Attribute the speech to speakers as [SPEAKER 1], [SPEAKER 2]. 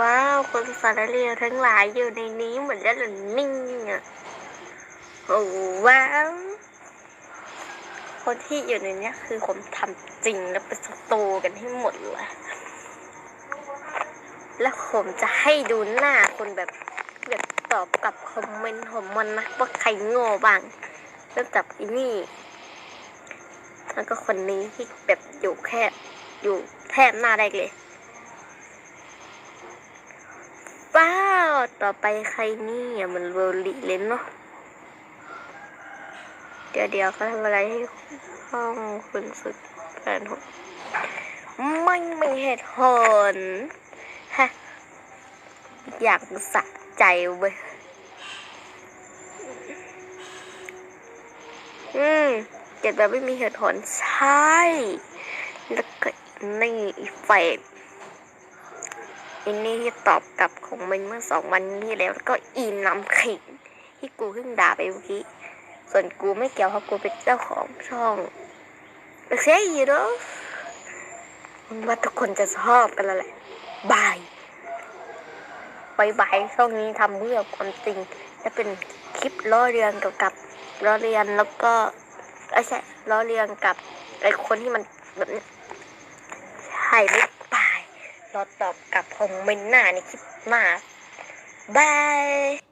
[SPEAKER 1] ว้าวคนสารเรียวทั้งหลายอยู่ในนี้เหมดแล้วเหรอนี่ยโอ้ว้าวคนที่อยู่ในนี้คือผมทำจริงแล้วเป็นสตูกันให้หมดเลยแล้วผมจะให้ดูหน้าคนแบบแบบตอบกับคอมเมนต์ของมันนะว่าใครโง่บ้างเริ่มจากอีนี่แล้วก็คนนี้ที่แบบอยู่แค่อยู่แทบหน้าได้เลย ว้าวต่อไปใครนี่อะมันเวอร์ลิเลยเนาะเดี๋ยวเดี๋ยวเขาทำอะไรให้ห้องคุณสุดแฟนผมไม่มีเหตุผลฮะอยากสะใจเว้ยอืมเก็บแบบไม่มีเหตุผลใช่ แล้วก็นี่เฟ อันนี้ที่ตอบกลับของมันเมื่อสองวันที่แล้วแล้วก็อีน้ำขิงที่กูเพิ่งด่าไปเมื่อกี้ ส่วนกูไม่เกี่ยวเพราะกูเป็นเจ้าของช่องโอเคยูโรว่าทุกคนจะชอบกันแล้วแหละบายบายบายช่องนี้ทำเพื่อความจริงจะเป็นคลิปล้อเรียนกี่ยวกับล้อเรียนแล้วก็ไม่ใช่ล้อเรียนกับไอ้คนที่มันแบบนี้ใช่ไม่ รอตอบกับคอมเมนหน้าในคลิปหน้าบาย